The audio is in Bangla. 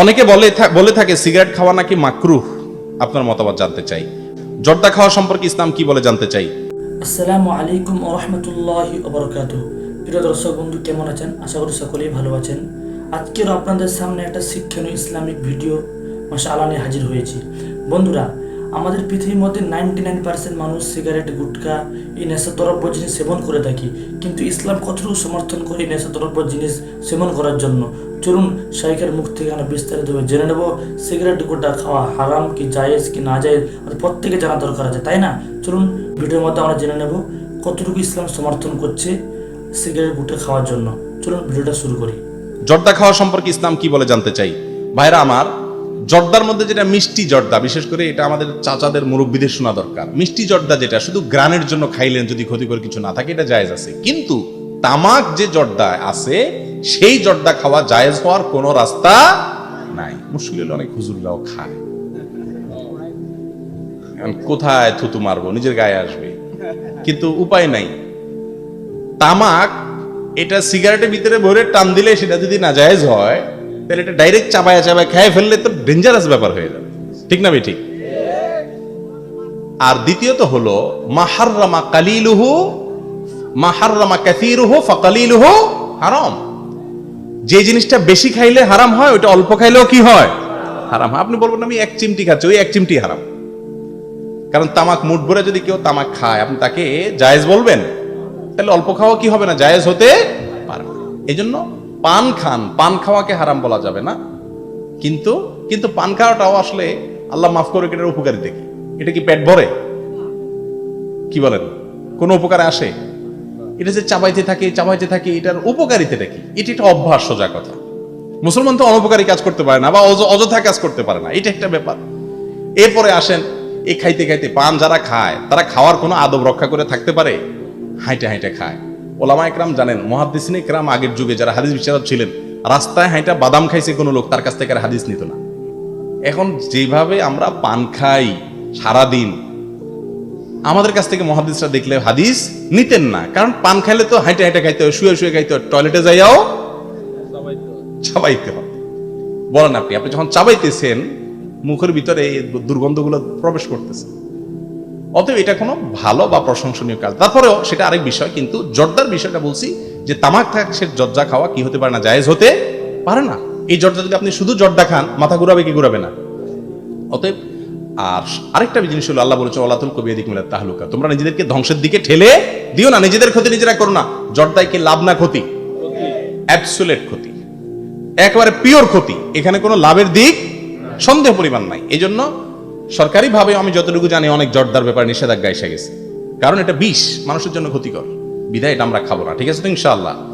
অনেকে বলে বলে থাকে, সিগারেট খাওয়া নাকি মাকরুহ? আপনার মতামত জানতে চাই। জর্দা খাওয়া সম্পর্কে ইসলাম কি বলে জানতে চাই? আসসালামু আলাইকুম ওরহমতুল্লাহ ওবরকাত প্রিয় দর্শক বন্ধু, কেমন আছেন? আশা করি সকলেই ভালো আছেন। আজকের আপনাদের সামনে একটা শিক্ষণীয় ইসলামিক ভিডিও মাসা আলানে হাজির হয়েছি। বন্ধুরা আমাদের পৃথিবীর মধ্যে নাইনটি নাইন পার্সেন্ট মানুষ সিগারেট গুটখা এই নেশাদ্রব্য জিনিস সেবন করে থাকি। কিন্তু ইসলাম কতটুকু সমর্থন করে এই নেশাদ্রব্য জিনিস সেবন করার জন্য? চলুন শাইখের মুখ থেকে আমরা বিস্তারিতভাবে জেনে নেব সিগারেট গুটখা খাওয়া হারাম কি জায়েজ কি না জায়েজ? প্রত্যেকে জানা দরকার আছে, তাই না? চলুন ভিডিওর মধ্যে আমরা জেনে নেব কতটুকু ইসলাম সমর্থন করছে সিগারেট গুটখা খাওয়ার জন্য। চলুন ভিডিওটা শুরু করি। জর্দা খাওয়া সম্পর্কে ইসলাম কি বলে জানতে চাই? ভাইরা আমার জর্দার মধ্যে যেটা মিষ্টি জর্দা, বিশেষ করে এটা আমাদের চাচাদের মুরব্বীদের শোনা দরকার। মিষ্টি জর্দা যেটা, শুধু গ্রানের জন্য খাইলেন যদি ক্ষতিকর কিছু না থাকে, এটা জায়েজ আছে। কিন্তু তামাক যে জর্দা আছে, সেই জর্দা খাওয়া জায়েজ হওয়ার কোনো রাস্তা নাই। মুশকিল হলে অনেক হুজুররাও খায়। কোথায় থুতু মারবো? নিজের গায়ে আসবে। কিন্তু উপায় নাই। তামাক, এটা সিগারেটের ভিতরে ভরে টান দিলে সেটা যদি না জায়েজ হয় তাহলে এটা ডাইরেক্ট চাবায়া চাবায় খেয়ে ফেললে তো ডেঞ্জারাস ব্যাপার হয়ে যাবে। ঠিক না ঠিক আর দ্বিতীয়ত হলো মাহাররামা কালিলুহু মাহাররামা কাসিরুহু ফাকালিলুহু হারাম। যে জিনিসটা বেশি খাইলে হারাম হয় ওটা অল্প খাইলেও কি হয়? হারাম। হয় আপনি বলবেন, আমি এক চিমটি খাচ্ছি, ওই এক চিমটি হারাম। কারণ তামাক মুঠ ভরে যদি কেউ তামাক খায়, আপনি তাকে জায়েজ বলবেন? তাহলে অল্প খাওয়া কি হবে না? জায়েজ হতে পারে এই জন্য পান খান। পান খাওয়াকে হারাম বলা যাবে না। কিন্তু কিন্তু পান খাওয়াটাও আসলে আল্লাহ মাফ করে এটার উপকারী দেখি এটা কি পেট ভরে? কি বলেন? কোন উপকারে আসে? এটা যে চাবাইতে থাকে চাবাইতে থাকে, এটার উপকারিতাটা কি? এটি একটা অভ্যাস, সোজা কথা। মুসলমান তো অনপকারী কাজ করতে পারে না, বা অয- অযথা কাজ করতে পারে না। এটা একটা ব্যাপার। এরপরে আসেন, এই খাইতে খাইতে পান যারা খায়, তারা খাওয়ার কোনো আদব রক্ষা করে থাকতে পারে? হাইটে হাইটে খায়। ওলামা একরাম জানেন মহাদিসিন একরাম আগের যুগে যারা হাদিস বিচারক ছিলেন, রাস্তায় হাঁটা বাদাম খাইছে কোনো লোক, তার কাছ থেকে আর হাদিস নিত না। এখন যেভাবে আমরা পান খাই সারাদিন, আমাদের কাছ থেকে মহাদিসরা দেখলে হাদিস নিতেন না। কারণ পান খাইলে তো হাইটে হাইটে খাইতে হয়, শুয়ে শুয়ে খাইতে হয়, টয়লেটে যাইয়াও চাবাইতে হবে। বলেন আপনি আপনি যখন চাবাইতেছেন, মুখের ভিতরে এই দুর্গন্ধগুলো প্রবেশ করতেছে। অতএব এটা কোনো ভালো বা প্রশংসনীয় কাজ। তারপরেও সেটা আরেক বিষয়, কিন্তু জর্দার বিষয়টা বলছি যে তামাক থাকছে জর্জা খাওয়া কি হতে পারে না, জায়েজ হতে পারে না। এই জর্দা যদি আপনি শুধু জর্দা খান, মাথা ঘুরাবে কি ঘুরাবে না? অতএব, আর আরেকটা জিনিস হলো আল্লাহ বলেছে ওলাতুল কবি এদিক মিলাত তাহলুকা। তোমরা নিজেদেরকে ধ্বংসের দিকে ঠেলে দিও না, নিজেদের ক্ষতি নিজেরা করো না। জর্দায় কি লাভ না ক্ষতি? অ্যাবসুলেট ক্ষতি। একেবারে পিওর ক্ষতি। এখানে কোনো লাভের দিক সন্দেহ পরিমাণ নাই। এই জন্য সরকারিভাবে আমি যতটুকু জানি অনেক জর্দার ব্যাপারে নিষেধাজ্ঞা এসে গেছে। কারণ এটা বিষ, মানুষের জন্য ক্ষতিকর। বিধায় এটা আমরা খাব না, ঠিক আছে তো ইনশাআল্লাহ?